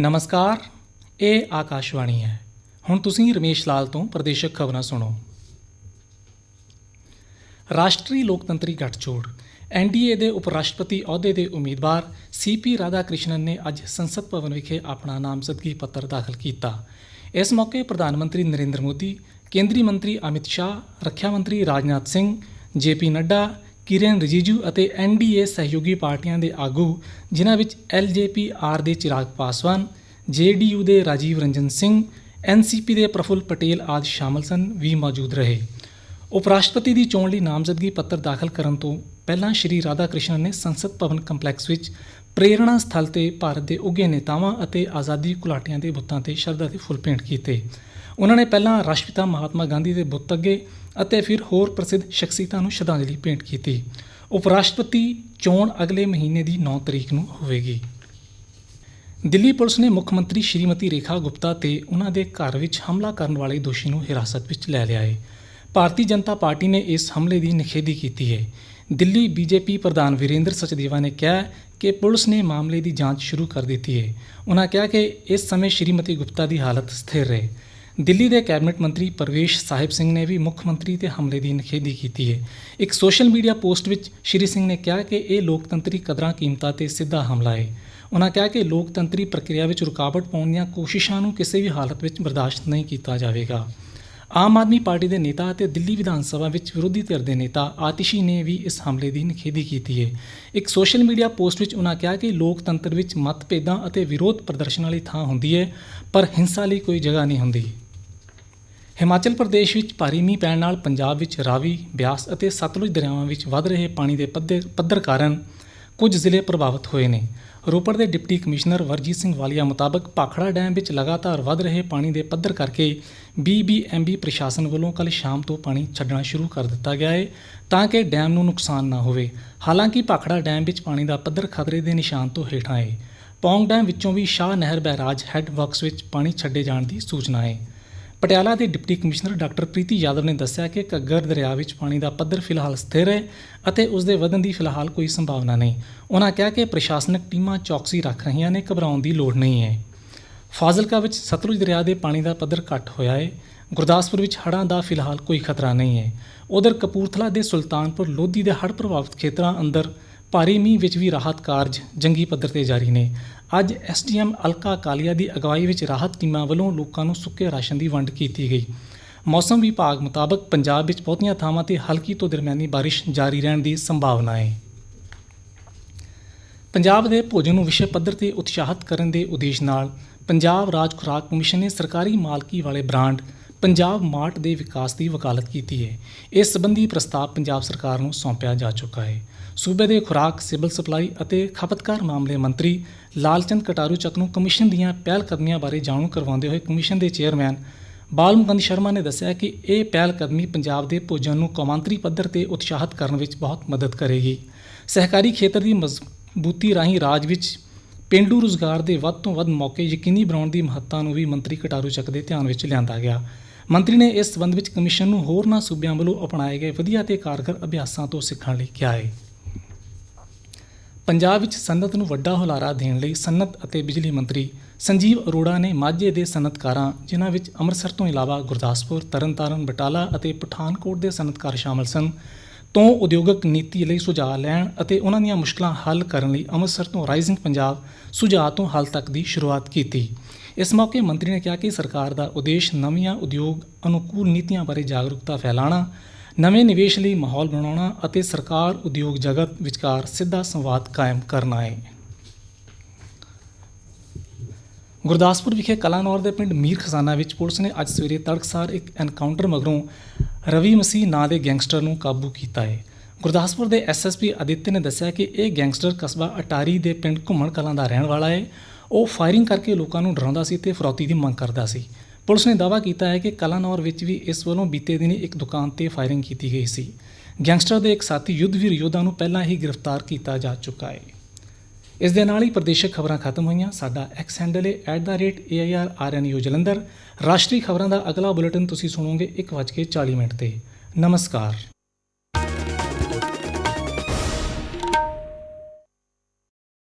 ਨਮਸਕਾਰ, ਇਹ ਆਕਾਸ਼ਵਾਣੀ ਹੈ। ਹੁਣ ਤੁਸੀਂ ਰਮੇਸ਼ ਲਾਲ ਤੋਂ ਪ੍ਰਦੇਸ਼ਕ ਖਬਰਾਂ ਸੁਣੋ। ਰਾਸ਼ਟਰੀ ਲੋਕਤੰਤਰੀ ਗੱਠਜੋੜ, ਐਨਡੀਏ ਦੇ ਉਪ ਰਾਸ਼ਟਰਪਤੀ ਅਹੁਦੇ ਦੇ ਉਮੀਦਵਾਰ ਸੀਪੀ ਰਾਧਾਕ੍ਰਿਸ਼ਨਨ ਨੇ ਅੱਜ ਸੰਸਦ ਭਵਨ ਵਿਖੇ ਆਪਣਾ ਨਾਮਜ਼ਦਗੀ ਪੱਤਰ ਦਾਖਲ ਕੀਤਾ। ਇਸ ਮੌਕੇ ਪ੍ਰਧਾਨ ਮੰਤਰੀ ਨਰਿੰਦਰ ਮੋਦੀ, ਕੇਂਦਰੀ ਮੰਤਰੀ ਅਮਿਤ ਸ਼ਾਹ, ਰੱਖਿਆ ਮੰਤਰੀ ਰਾਜਨਾਥ ਸਿੰਘ, ਜੇਪੀ ਨੱਡਾ ਕਿਰਨ ਰਿਜੀਜੂ ਅਤੇ ਐਨਡੀਏ ਸਹਿਯੋਗੀ ਪਾਰਟੀਆਂ ਦੇ ਆਗੂ, ਜਿਨ੍ਹਾਂ ਵਿੱਚ ਐਲਜੇਪੀ-ਆਰ ਦੇ ਚਿਰਾਗ ਪਾਸਵਾਨ ਜੇਡੀਯੂ ਦੇ ਰਾਜੀਵ ਰੰਜਨ ਸਿੰਘ ਐਨਸੀਪੀ ਦੇ ਪ੍ਰਫੁੱਲ ਪਟੇਲ ਆਦਿ ਸ਼ਾਮਲ ਸਨ, ਵੀ ਮੌਜੂਦ ਰਹੇ। ਉਪ ਰਾਸ਼ਟਰਪਤੀ ਦੀ ਚੋਣ ਲਈ ਨਾਮਜ਼ਦਗੀ ਪੱਤਰ ਦਾਖਲ ਕਰਨ ਤੋਂ ਪਹਿਲਾਂ ਸ਼੍ਰੀ ਰਾਧਾ ਕ੍ਰਿਸ਼ਨ ਨੇ ਸੰਸਦ ਭਵਨ ਕੰਪਲੈਕਸ ਵਿੱਚ ਪ੍ਰੇਰਣਾ ਸਥਲ ਤੇ ਭਾਰਤ ਦੇ ਉੱਘੇ ਨੇਤਾਵਾਂ ਅਤੇ ਆਜ਼ਾਦੀ ਘੁਲਾਟੀਆਂ ਦੇ ਬੁੱਤਾਂ ਤੇ ਸ਼ਰਧਾ ਦੇ ਫੁੱਲ ਭੇਂਟ ਕੀਤੇ। ਉਹਨਾਂ ਨੇ ਪਹਿਲਾਂ ਰਾਸ਼ਟਰਪਿਤਾ ਮਹਾਤਮਾ ਗਾਂਧੀ ਦੇ ਬੁੱਤ ਅੱਗੇ ਅਤੇ ਫਿਰ ਹੋਰ ਪ੍ਰਸਿੱਧ ਸ਼ਖਸੀਅਤਾਂ ਨੂੰ ਸ਼ਰਧਾਂਜਲੀ ਭੇਂਟ ਕੀਤੀ। ਉਪ ਰਾਸ਼ਟਰਪਤੀ ਚੋਣ ਅਗਲੇ ਮਹੀਨੇ ਦੀ 9 ਤਰੀਕ ਨੂੰ ਹੋਵੇਗੀ। ਦਿੱਲੀ ਪੁਲਿਸ ਨੇ ਮੁੱਖ ਮੰਤਰੀ ਸ਼੍ਰੀਮਤੀ ਰੇਖਾ ਗੁਪਤਾ ਤੇ ਉਹਨਾਂ ਦੇ ਘਰ ਵਿੱਚ ਹਮਲਾ ਕਰਨ ਵਾਲੇ ਦੋਸ਼ੀ ਨੂੰ ਹਿਰਾਸਤ ਵਿੱਚ ਲੈ ਲਿਆ ਹੈ ਭਾਰਤੀ ਜਨਤਾ ਪਾਰਟੀ ਨੇ ਇਸ ਹਮਲੇ ਦੀ ਨਿਖੇਧੀ ਕੀਤੀ ਹੈ। ਦਿੱਲੀ ਬੀਜੇਪੀ ਪ੍ਰਧਾਨ ਵੀਰੇਂਦਰ ਸਚਦੇਵਾ ਨੇ ਕਿਹਾ ਕਿ ਪੁਲਿਸ ਨੇ ਮਾਮਲੇ ਦੀ ਜਾਂਚ ਸ਼ੁਰੂ ਕਰ ਦਿੱਤੀ ਹੈ। ਉਹਨਾਂ ਕਿਹਾ ਕਿ ਇਸ ਸਮੇਂ ਸ਼੍ਰੀਮਤੀ ਗੁਪਤਾ ਦੀ ਹਾਲਤ ਸਥਿਰ ਹੈ। ਦਿੱਲੀ ਦੇ ਕੈਬਨਿਟ ਮੰਤਰੀ ਪਰਵੇਸ਼ ਸਾਹਿਬ ਸਿੰਘ ਨੇ ਵੀ ਮੁੱਖ ਮੰਤਰੀ ਤੇ ਹਮਲੇ ਦੀ ਨਿਖੇਧੀ ਕੀਤੀ ਹੈ। ਇੱਕ ਸੋਸ਼ਲ ਮੀਡੀਆ ਪੋਸਟ ਵਿੱਚ ਸ਼੍ਰੀ ਸਿੰਘ ਨੇ ਕਿਹਾ ਕਿ ਇਹ ਲੋਕਤੰਤਰੀ ਕਦਰਾਂ ਕੀਮਤਾਂ ਤੇ ਸਿੱਧਾ ਹਮਲਾ ਹੈ। ਉਹਨਾਂ ਕਿਹਾ ਕਿ ਲੋਕਤੰਤਰੀ ਪ੍ਰਕਿਰਿਆ ਵਿੱਚ ਰੁਕਾਵਟ ਪਾਉਣ ਦੀਆਂ ਕੋਸ਼ਿਸ਼ਾਂ ਨੂੰ ਕਿਸੇ ਵੀ ਹਾਲਤ ਵਿੱਚ ਬਰਦਾਸ਼ਤ ਨਹੀਂ ਕੀਤਾ ਜਾਵੇਗਾ। ਆਮ ਆਦਮੀ ਪਾਰਟੀ ਦੇ ਨੇਤਾ ਅਤੇ ਦਿੱਲੀ ਵਿਧਾਨ ਸਭਾ ਵਿੱਚ ਵਿਰੋਧੀ ਧਿਰ ਦੇ ਨੇਤਾ ਆਤਿਸ਼ੀ ਨੇ ਵੀ ਇਸ ਹਮਲੇ ਦੀ ਨਿਖੇਧੀ ਕੀਤੀ ਹੈ। ਇੱਕ ਸੋਸ਼ਲ ਮੀਡੀਆ ਪੋਸਟ ਵਿੱਚ ਉਹਨਾਂ ਕਿਹਾ ਕਿ ਲੋਕਤੰਤਰ ਵਿੱਚ ਮਤਭੇਦਾਂ ਅਤੇ ਵਿਰੋਧ ਪ੍ਰਦਰਸ਼ਨ ਵਾਲੀ ਥਾਂ ਹੁੰਦੀ ਹੈ, ਪਰ ਹਿੰਸਾ ਲਈ ਕੋਈ ਜਗ੍ਹਾ ਨਹੀਂ ਹੁੰਦੀ। ਹਿਮਾਚਲ ਪ੍ਰਦੇਸ਼ ਵਿੱਚ ਭਾਰੀ ਮੀਂਹ ਪੈਣ ਨਾਲ ਪੰਜਾਬ ਵਿੱਚ ਰਾਵੀ, ਬਿਆਸ ਅਤੇ ਸਤਲੁਜ ਦਰਿਆਵਾਂ ਵਿੱਚ ਵੱਧ ਰਹੇ ਪਾਣੀ ਦੇ ਪੱਧਰ ਪੱਧਰ ਕਾਰਨ ਕੁਝ ਜ਼ਿਲ੍ਹੇ ਪ੍ਰਭਾਵਿਤ ਹੋਏ ਨੇ। ਰੋਪੜ ਦੇ ਡਿਪਟੀ ਕਮਿਸ਼ਨਰ ਵਰਜੀਤ ਸਿੰਘ ਵਾਲੀਆ ਮੁਤਾਬਕ ਭਾਖੜਾ ਡੈਮ ਵਿੱਚ ਲਗਾਤਾਰ ਵੱਧ ਰਹੇ ਪਾਣੀ ਦੇ ਪੱਧਰ ਕਰਕੇ ਬੀਬੀਐਮਬੀ ਪ੍ਰਸ਼ਾਸਨ ਵੱਲੋਂ ਕੱਲ ਸ਼ਾਮ ਤੋਂ ਪਾਣੀ ਛੱਡਣਾ ਸ਼ੁਰੂ ਕਰ ਦਿੱਤਾ ਗਿਆ ਹੈ ਤਾਂ ਕਿ ਡੈਮ ਨੂੰ ਨੁਕਸਾਨ ਨਾ ਹੋਵੇ। ਹਾਲਾਂਕਿ ਭਾਖੜਾ ਡੈਮ ਵਿੱਚ ਪਾਣੀ ਦਾ ਪੱਧਰ ਖਤਰੇ ਦੇ ਨਿਸ਼ਾਨ ਤੋਂ ਹੇਠਾਂ ਹੈ ਪੌਂਗ ਡੈਮ ਵਿੱਚੋਂ ਵੀ ਸ਼ਾਹ ਨਹਿਰ ਬੈਰਾਜ ਹੈੱਡ ਵਰਕਸ ਵਿੱਚ ਪਾਣੀ ਛੱਡੇ ਜਾਣ ਦੀ ਸੂਚਨਾ ਹੈ ਪਟਿਆਲਾ ਦੇ deputy commissioner doctor Preeti Yadav ਨੇ ਦੱਸਿਆ ਕਿ ਘੱਗਰ ਦਰਿਆ ਵਿੱਚ ਪਾਣੀ ਦਾ ਪੱਧਰ ਫਿਲਹਾਲ ਸਥਿਰ ਹੈ ਅਤੇ ਉਸ ਦੇ ਵਧਣ ਦੀ ਫਿਲਹਾਲ ਕੋਈ ਸੰਭਾਵਨਾ ਨਹੀਂ। ਉਹਨਾਂ ਕਿਹਾ ਕਿ ਪ੍ਰਸ਼ਾਸਨਿਕ ਟੀਮਾਂ ਚੌਕਸੀ ਰੱਖ ਰਹੀਆਂ ਨੇ, ਘਬਰਾਉਣ ਦੀ ਲੋੜ ਨਹੀਂ ਹੈ। ਫਾਜ਼ਿਲਕਾ ਵਿੱਚ ਸਤਲੁਜ ਦਰਿਆ ਦੇ ਪਾਣੀ ਦਾ ਪੱਧਰ ਘੱਟ ਹੋਇਆ ਹੈ। ਗੁਰਦਾਸਪੁਰ ਵਿੱਚ ਹੜ੍ਹਾਂ ਦਾ ਫਿਲਹਾਲ ਕੋਈ ਖਤਰਾ ਨਹੀਂ ਹੈ। ਉਧਰ ਕਪੂਰਥਲਾ ਦੇ ਸੁਲਤਾਨਪੁਰ ਲੋਧੀ ਦੇ ਹੜ੍ਹ ਪ੍ਰਭਾਵਿਤ ਖੇਤਰਾਂ ਅੰਦਰ ਭਾਰੀ ਮੀਂਹ ਵਿੱਚ ਵੀ ਰਾਹਤ ਕਾਰਜ ਜੰਗੀ ਪੱਧਰ ਤੇ ਜਾਰੀ ਨੇ। ਅੱਜ ਐਸਡੀਐਮ ਅਲਕਾ ਕਾਲੀਆ ਦੀ ਅਗਵਾਈ ਵਿੱਚ ਰਾਹਤ ਟੀਮਾਂ ਵੱਲੋਂ ਲੋਕਾਂ ਨੂੰ ਸੁੱਕੇ ਰਾਸ਼ਨ ਦੀ ਵੰਡ ਕੀਤੀ ਗਈ। ਮੌਸਮ ਵਿਭਾਗ ਮੁਤਾਬਕ ਪੰਜਾਬ ਵਿੱਚ ਬਹੁਤੀਆਂ ਥਾਵਾਂ ਤੇ ਹਲਕੀ ਤੋਂ ਦਰਮਿਆਨੀ ਬਾਰਿਸ਼ ਜਾਰੀ ਰਹਿਣ ਦੀ ਸੰਭਾਵਨਾ ਹੈ। ਪੰਜਾਬ ਦੇ ਭੋਜਨ ਨੂੰ ਵਿਸ਼ਵ ਪੱਧਰ ਤੇ ਉਤਸ਼ਾਹਿਤ ਕਰਨ ਦੇ ਉਦੇਸ਼ ਨਾਲ ਪੰਜਾਬ ਰਾਜ ਖੁਰਾਕ ਕਮਿਸ਼ਨ ਨੇ ਸਰਕਾਰੀ ਮਾਲਕੀ ਵਾਲੇ ਬ੍ਰਾਂਡ ਪੰਜਾਬ ਮਾਰਟ ਦੇ ਵਿਕਾਸ ਦੀ ਵਕਾਲਤ ਕੀਤੀ ਹੈ। ਇਸ ਸੰਬੰਧੀ ਪ੍ਰਸਤਾਵ ਪੰਜਾਬ ਸਰਕਾਰ ਨੂੰ ਸੌਂਪਿਆ ਜਾ ਚੁੱਕਾ ਹੈ। ਸੂਬੇ ਦੇ ਖੁਰਾਕ, ਸਿਵਲ ਸਪਲਾਈ ਅਤੇ ਖਪਤਕਾਰ ਮਾਮਲੇ ਮੰਤਰੀ ਲਾਲਚੰਦ ਕਟਾਰੂ ਚੱਕ ਨੂੰ ਕਮਿਸ਼ਨ ਦੀਆਂ ਪਹਿਲ ਕਦਮੀਆਂ ਬਾਰੇ ਜਾਣੂ ਕਰਵਾਉਂਦੇ ਹੋਏ ਕਮਿਸ਼ਨ ਦੇ ਚੇਅਰਮੈਨ ਬਾਲਮੁਕੰਦ ਸ਼ਰਮਾ ਨੇ ਦੱਸਿਆ ਕਿ ਇਹ ਪਹਿਲ ਕਦਮੀ ਪੰਜਾਬ ਦੇ ਭੋਜਨ ਨੂੰ ਕੌਮਾਂਤਰੀ ਪੱਧਰ ਤੇ ਉਤਸ਼ਾਹਿਤ ਕਰਨ ਵਿੱਚ ਬਹੁਤ ਮਦਦ ਕਰੇਗੀ। ਸਹਿਕਾਰੀ ਖੇਤਰ ਦੀ ਮਜ਼ਬੂਤੀ ਰਾਹੀਂ ਰਾਜ ਵਿੱਚ ਪੇਂਡੂ ਰੁਜ਼ਗਾਰ ਦੇ ਵੱਧ ਤੋਂ ਵੱਧ ਮੌਕੇ ਯਕੀਨੀ ਬਣਾਉਣ ਦੀ ਮਹੱਤਤਾ ਨੂੰ ਵੀ ਮੰਤਰੀ ਕਟਾਰੂ ਚੱਕ ਦੇ ਧਿਆਨ ਵਿੱਚ ਲਿਆਂਦਾ ਗਿਆ। ਮੰਤਰੀ ਨੇ ਇਸ ਸੰਬੰਧ ਵਿੱਚ ਕਮਿਸ਼ਨ ਨੂੰ ਹੋਰਨਾਂ ਸੂਬਿਆਂ ਵੱਲੋਂ ਅਪਣਾਏ ਗਏ ਵਧੀਆ ਤੇ ਕਾਰਗਰ ਅਭਿਆਸਾਂ ਤੋਂ ਸਿੱਖਣ ਲਈ ਕਿਹਾ ਹੈ ਪੰਜਾਬ ਵਿੱਚ ਸਨਅਤ ਨੂੰ ਵੱਡਾ ਹੁਲਾਰਾ ਦੇਣ ਲਈ ਸਨਅਤ ਅਤੇ ਬਿਜਲੀ ਮੰਤਰੀ ਸੰਜੀਵ ਅਰੋੜਾ ਨੇ ਮਾਝੇ ਦੇ ਸਨਅਤਕਾਰਾਂ ਜਿਨ੍ਹਾਂ ਵਿੱਚ ਅੰਮ੍ਰਿਤਸਰ ਤੋਂ ਇਲਾਵਾ ਗੁਰਦਾਸਪੁਰ, ਤਰਨਤਾਰਨ, ਬਟਾਲਾ ਅਤੇ ਪਠਾਨਕੋਟ ਦੇ ਸਨਅਤਕਾਰ ਸ਼ਾਮਲ ਸਨ, ਤੋਂ ਉਦਯੋਗਿਕ ਨੀਤੀ ਲਈ ਸੁਝਾਅ ਲੈਣ ਅਤੇ ਉਹਨਾਂ ਦੀਆਂ ਮੁਸ਼ਕਲਾਂ ਹੱਲ ਕਰਨ ਲਈ ਅੰਮ੍ਰਿਤਸਰ ਤੋਂ ਰਾਈਜ਼ਿੰਗ ਪੰਜਾਬ ਸੁਝਾਅ ਤੋਂ ਹੱਲ ਤੱਕ ਦੀ ਸ਼ੁਰੂਆਤ ਕੀਤੀ। ਇਸ ਮੌਕੇ ਮੰਤਰੀ ਨੇ ਕਿਹਾ ਕਿ ਸਰਕਾਰ ਦਾ ਉਦੇਸ਼ ਨਵੀਆਂ ਉਦਯੋਗ ਅਨੁਕੂਲ ਨੀਤੀਆਂ ਬਾਰੇ ਜਾਗਰੂਕਤਾ ਫੈਲਾਉਣਾ, ਨਵੇਂ ਨਿਵੇਸ਼ ਲਈ ਮਾਹੌਲ ਬਣਾਉਣਾ ਅਤੇ ਸਰਕਾਰ ਉਦਯੋਗ ਜਗਤ ਵਿਚਕਾਰ ਸਿੱਧਾ ਸੰਵਾਦ ਕਾਇਮ ਕਰਨਾ ਹੈ। ਗੁਰਦਾਸਪੁਰ ਵਿਖੇ ਕਲਾਨੌਰ ਦੇ ਪਿੰਡ ਮੀਰ ਖਜ਼ਾਨਾ ਵਿੱਚ ਪੁਲਿਸ ਨੇ ਅੱਜ ਸਵੇਰੇ ਤੜਕਸਾਰ ਇੱਕ ਐਨਕਾਊਂਟਰ ਮਗਰੋਂ ਰਵੀ ਮਸੀਹ ਨਾਂ ਦੇ ਗੈਂਗਸਟਰ ਨੂੰ ਕਾਬੂ ਕੀਤਾ ਹੈ। ਗੁਰਦਾਸਪੁਰ ਦੇ ਐਸਐਸਪੀ ਅਦਿੱਤਯ ਨੇ ਦੱਸਿਆ ਕਿ ਇਹ ਗੈਂਗਸਟਰ ਕਸਬਾ ਅਟਾਰੀ ਦੇ ਪਿੰਡ ਘੁੰਮਣ ਕਲਾਂ ਦਾ ਰਹਿਣ ਵਾਲਾ ਹੈ। ਉਹ ਫਾਇਰਿੰਗ ਕਰਕੇ ਲੋਕਾਂ ਨੂੰ ਡਰਾਉਂਦਾ ਸੀ ਤੇ ਫਰੌਤੀ ਦੀ ਮੰਗ ਕਰਦਾ ਸੀ। ਪੁਲਿਸ ਨੇ ਦਾਅਵਾ ਕੀਤਾ ਹੈ ਕਿ ਕਲਾਨੌਰ ਵਿੱਚ ਵੀ ਇਸ ਵੱਲੋਂ ਬੀਤੇ ਦਿਨੀ ਇੱਕ ਦੁਕਾਨ ਤੇ ਫਾਇਰਿੰਗ ਕੀਤੀ ਗਈ ਸੀ। ਗੈਂਗਸਟਰ ਦੇ ਇੱਕ ਸਾਥੀ ਯੁੱਧਵੀਰ ਯੋਧਾ ਨੂੰ ਪਹਿਲਾਂ ਹੀ ਗ੍ਰਿਫਤਾਰ ਕੀਤਾ ਜਾ ਚੁੱਕਾ ਹੈ। ਇਸ ਦੇ ਨਾਲ ਹੀ ਪ੍ਰਦੇਸ਼ਕ ਖਬਰਾਂ ਖਤਮ ਹੋਈਆਂ। ਸਾਡਾ ਐਕਸ ਹੈਂਡਲ ਹੈ @airrnu ਜਲੰਧਰ। ਰਾਸ਼ਟਰੀ ਖਬਰਾਂ ਦਾ ਅਗਲਾ ਬੁਲੇਟਿਨ ਤੁਸੀਂ ਸੁਣੋਗੇ 1:40 ਮਿੰਟ ਤੇ। ਨਮਸਕਾਰ।